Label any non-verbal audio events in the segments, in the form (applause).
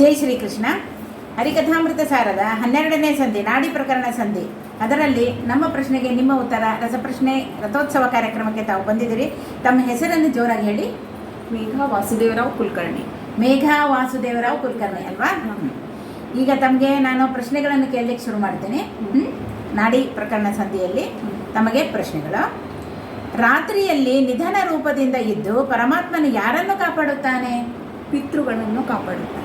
ಜೈ ಶ್ರೀಕೃಷ್ಣ. ಹರಿಕಥಾಮೃತ ಸಾರದ ಹನ್ನೆರಡನೇ ಸಂಧಿ ನಾಡಿ ಪ್ರಕರಣ ಸಂಧಿ. ಅದರಲ್ಲಿ ನಮ್ಮ ಪ್ರಶ್ನೆಗೆ ನಿಮ್ಮ ಉತ್ತರ ರಸಪ್ರಶ್ನೆ ರಥೋತ್ಸವ ಕಾರ್ಯಕ್ರಮಕ್ಕೆ ತಾವು ಬಂದಿದ್ದೀರಿ. ತಮ್ಮ ಹೆಸರನ್ನು ಜೋರಾಗಿ ಹೇಳಿ. ಮೇಘ ವಾಸುದೇವರಾವ್ ಕುಲಕರ್ಣಿ. ಮೇಘ ವಾಸುದೇವರಾವ್ ಕುಲಕರ್ಣಿ ಅಲ್ವಾ? ಈಗ ತಮಗೆ ನಾನು ಪ್ರಶ್ನೆಗಳನ್ನು ಕೇಳಲಿಕ್ಕೆ ಶುರು ಮಾಡ್ತೀನಿ? ನಾಡಿ ಪ್ರಕರಣ ಸಂಧಿಯಲ್ಲಿ ತಮಗೆ ಪ್ರಶ್ನೆಗಳು. ರಾತ್ರಿಯಲ್ಲಿ ನಿಧನ ರೂಪದಿಂದ ಇದ್ದು ಪರಮಾತ್ಮನ ಯಾರನ್ನು ಕಾಪಾಡುತ್ತಾನೆ? ಪಿತೃಗಳನ್ನು ಕಾಪಾಡುತ್ತಾರೆ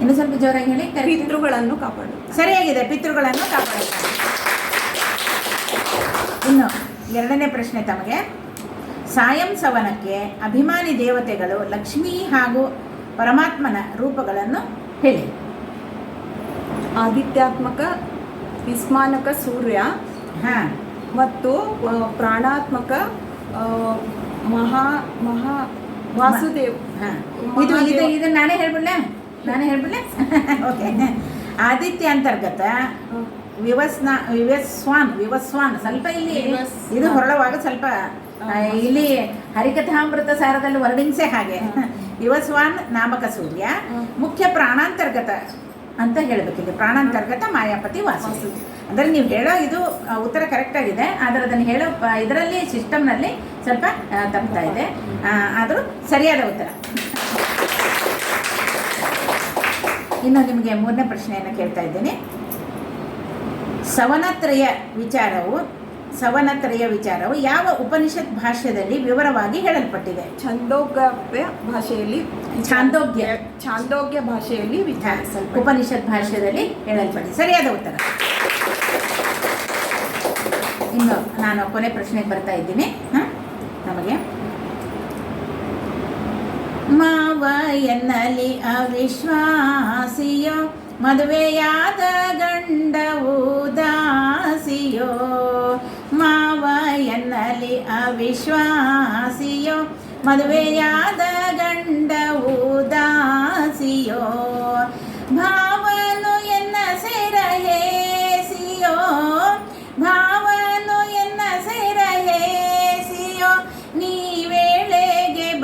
ಇನ್ನು ಸ್ವಲ್ಪ ಜೋರಾಗಿ ಹೇಳಿ? ಪಿತೃಗಳನ್ನು ಕಾಪಾಡು. ಸರಿಯಾಗಿದೆ ಪಿತೃಗಳನ್ನು ಕಾಪಾಡುತ್ತಾರೆ ಇನ್ನು ಎರಡನೇ ಪ್ರಶ್ನೆ ತಮಗೆ. ಸಾಯಂ ಸವನಕ್ಕೆ ಅಭಿಮಾನಿ ದೇವತೆಗಳು ಲಕ್ಷ್ಮೀ ಹಾಗೂ ಪರಮಾತ್ಮನ ರೂಪಗಳನ್ನು ಹೇಳಿ. ಆದಿತ್ಯಾತ್ಮಕ ವಿಸ್ಮಾನಕ ಸೂರ್ಯ ಹಾಂ. ಮತ್ತು ಪ್ರಾಣಾತ್ಮಕ ಮಹಾ ಮಹಾ ವಾಸುದೇವ್. ಹಾಂ. ಇದು ಇದು ಇದು ನಾನೇ ಹೇಳ್ಬಿಡ್ಲೆ? ನಾನೇ ಹೇಳ್ಬಿಡ್ಲೆ? ಓಕೆ (laughs) ಆದಿತ್ಯ ಅಂತರ್ಗತ ವಿವಸ್ನ ವಿವಸ್ವಾನ್ ವಿವಸ್ವಾನ್. ಸ್ವಲ್ಪ ಇಲ್ಲಿ ಇದು ಹೊರಳುವಾಗ ಸ್ವಲ್ಪ ಇಲ್ಲಿ ಹರಿಕಥಾಮೃತ ಸಾರದಲ್ಲಿ ವರ್ಣಿಂಗ್ಸೇ ಹಾಗೆ. (laughs) ವಿವಸ್ವಾನ್ ನಾಮಕ ಸೂರ್ಯ. ಮುಖ್ಯ ಪ್ರಾಣಾಂತರ್ಗತ ಅಂತ ಹೇಳಬೇಕಿದೆ ಪ್ರಾಣಾಂತರ್ಗತ ಮಾಯಾಪತಿ ವಾಸ. ಅಂದರೆ ನೀವು ಹೇಳೋ ಇದು ಉತ್ತರ ಕರೆಕ್ಟ್ ಆಗಿದೆ. ಆದರೆ ಅದನ್ನು ಹೇಳೋ ಇದರಲ್ಲಿ ಸಿಸ್ಟಮ್ನಲ್ಲಿ ಸ್ವಲ್ಪ ತಪ್ಪುತ್ತಾ ತಪ್ತಾ ಇದೆ. ಆದರೂ ಸರಿಯಾದ ಉತ್ತರ. ಇನ್ನು ನಿಮಗೆ ಮೂರನೇ ಪ್ರಶ್ನೆಯನ್ನು ಕೇಳ್ತಾ ಇದ್ದೀನಿ. ಸವನತ್ರಯ ವಿಚಾರವು ಸವನತ್ರಯ ವಿಚಾರವು ಯಾವ ಉಪನಿಷತ್ ಭಾಷ್ಯದಲ್ಲಿ ವಿವರವಾಗಿ ಹೇಳಲ್ಪಟ್ಟಿದೆ? ಛಂದೋಗ್ಯ ಭಾಷೆಯಲ್ಲಿ ಛಾಂದೋಗ್ಯ. ಛಾಂದೋಗ್ಯ ಭಾಷೆಯಲ್ಲಿ ವಿಚಾರಿಸಲ್ಪ ಉಪನಿಷತ್ ಭಾಷ್ಯದಲ್ಲಿ ಹೇಳಲ್ಪಟ್ಟಿದೆ. ಸರಿಯಾದ ಉತ್ತರ. ಇನ್ನು ನಾನು ಕೊನೆ ಪ್ರಶ್ನೆಗೆ ಬರ್ತಾ ಇದ್ದೀನಿ. ಹಾಂ ನಮಗೆ ಮಾವ ಎನ್ನಲಿ ಅವಿಶ್ವಾಸಿಯೋ ಮದುವೆಯಾದ ಗಂಡವು ದಾಸಿಯೋ ಮಾವ ಎನ್ನಲಿ ಅವಿಶ್ವಾಸಿಯೋ ಮದುವೆಯಾದ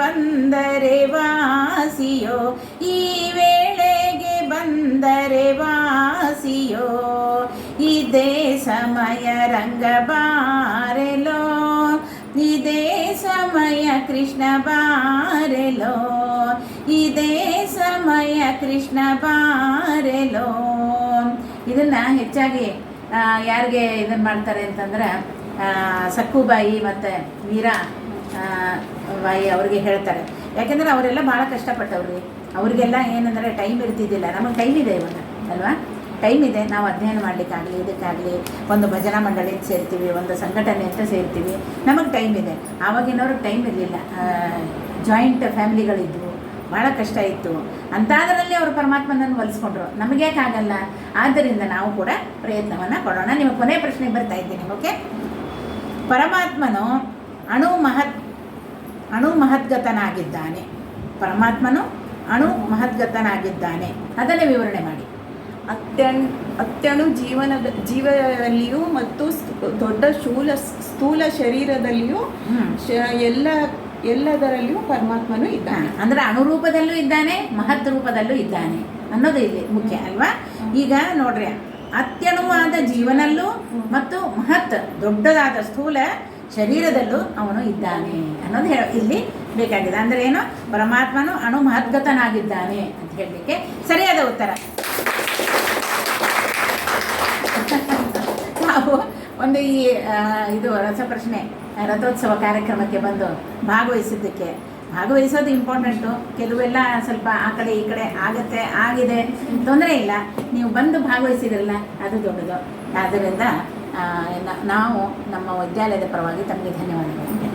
ಬಂದರೆ ವಾಸಿಯೋ, ಈ ವೇಳೆಗೆ ಬಂದರೆ ವಾಸಿಯೋ, ಇದೇ ಸಮಯ ರಂಗ ಬಾರೆಲೋ, ಇದೇ ಸಮಯ ಕೃಷ್ಣ ಬಾರೆಲೋ, ಇದೇ ಸಮಯ ಕೃಷ್ಣ ಬಾರೆಲೋ. ಇದನ್ನ ಹೆಚ್ಚಾಗಿ ಯಾರಿಗೆ ಇದನ್ನು ಮಾಡ್ತಾರೆ ಅಂತಂದ್ರೆ ಸಕ್ಕುಬಾಯಿ ಮತ್ತು ಬಾಯಿ ಅವ್ರಿಗೆ ಹೇಳ್ತಾರೆ. ಯಾಕೆಂದರೆ ಅವರೆಲ್ಲ ಭಾಳ ಕಷ್ಟಪಟ್ಟವ್ರಿ. ಅವ್ರಿಗೆಲ್ಲ ಏನಂದರೆ ಟೈಮ್ ಇರ್ತಿದ್ದಿಲ್ಲ. ನಮಗೆ ಟೈಮ್ ಇದೆ ಇವಾಗ, ಅಲ್ವಾ? ಟೈಮ್ ಇದೆ. ನಾವು ಅಧ್ಯಯನ ಮಾಡಲಿಕ್ಕಾಗಲಿ, ಇದಕ್ಕಾಗಲಿ, ಒಂದು ಭಜನಾ ಮಂಡಳಿ ಸೇರ್ತೀವಿ, ಒಂದು ಸಂಘಟನೆ ಅಂತ ಸೇರ್ತೀವಿ. ನಮಗೆ ಟೈಮ್ ಇದೆ. ಆವಾಗಿನವ್ರಿಗೆ ಟೈಮ್ ಇರಲಿಲ್ಲ. ಜಾಯಿಂಟ್ ಫ್ಯಾಮಿಲಿಗಳಿದ್ವು ಭಾಳ ಕಷ್ಟ ಇತ್ತು. ಅಂಥದ್ರಲ್ಲಿ ಅವರು ಪರಮಾತ್ಮನನ್ನು ಒಲಿಸ್ಕೊಂಡ್ರು. ನಮಗೆ ಆಗಲ್ಲ? ಆದ್ದರಿಂದ ನಾವು ಕೂಡ ಪ್ರಯತ್ನವನ್ನು ಕೊಡೋಣ. ನಿಮಗೆ ಕೊನೆ ಪ್ರಶ್ನೆಗೆ ಬರ್ತಾ ಇದ್ದೀನಿ ಓಕೆ ಪರಮಾತ್ಮನು ಅಣು ಮಹತ್ ಅಣು ಮಹದ್ಗತನಾಗಿದ್ದಾನೆ. ಪರಮಾತ್ಮನು ಅಣು ಮಹದ್ಗತನಾಗಿದ್ದಾನೆ. ಅದನ್ನೇ ವಿವರಣೆ ಮಾಡಿ. ಅತ್ಯಣ್ ಅತ್ಯಣು ಜೀವನದ ಜೀವದಲ್ಲಿಯೂ ಮತ್ತು ದೊಡ್ಡ ಶೂಲ ಸ್ಥೂಲ ಶರೀರದಲ್ಲಿಯೂ ಶ- ಎಲ್ಲ ಎಲ್ಲದರಲ್ಲಿಯೂ ಪರಮಾತ್ಮನು ಇದ್ದಾನೆ. ಅಂದರೆ ಅಣುರೂಪದಲ್ಲೂ ಇದ್ದಾನೆ ಮಹತ್ ರೂಪದಲ್ಲೂ ಇದ್ದಾನೆ ಅನ್ನೋದು ಇಲ್ಲಿ ಮುಖ್ಯ ಅಲ್ವಾ? ಈಗ ನೋಡ್ರಿ ಅತ್ಯಣುವಾದ ಜೀವನಲ್ಲೂ ಮತ್ತು ಮಹತ್ ದೊಡ್ಡದಾದ ಸ್ಥೂಲ ಶರೀರದಲ್ಲೂ ಅವನು ಇದ್ದಾನೆ. ಅನ್ನೋದು ಹೇಳ ಇಲ್ಲಿ ಬೇಕಾಗಿದೆ. ಅಂದ್ರೆ ಏನು? ಪರಮಾತ್ಮನು ಅಣು ಮಹದ್ಗತನಾಗಿದ್ದಾನೆ ಅಂತ ಹೇಳಲಿಕ್ಕೆ ಸರಿಯಾದ ಉತ್ತರ. ನಾವು ಒಂದು ಈ ಇದು ರಸಪ್ರಶ್ನೆ ರಥೋತ್ಸವ ಕಾರ್ಯಕ್ರಮಕ್ಕೆ ಬಂದು ಭಾಗವಹಿಸಿದ್ದಕ್ಕೆ. ಭಾಗವಹಿಸೋದು ಇಂಪಾರ್ಟೆಂಟು ಕೆಲವೆಲ್ಲ ಸ್ವಲ್ಪ ಆ ಕಡೆ ಈ ಕಡೆ ಆಗುತ್ತೆ, ಆಗಿದೆ. ತೊಂದರೆ ಇಲ್ಲ. ನೀವು ಬಂದು ಭಾಗವಹಿಸಿದ್ರಲ್ಲ, ಅದು ದೊಡ್ಡದು. ಆದ್ದರಿಂದ ನಾವು ನಮ್ಮ ವಿದ್ಯಾಲಯದ ಪರವಾಗಿ ತಮಗೆ ಧನ್ಯವಾದಗಳು.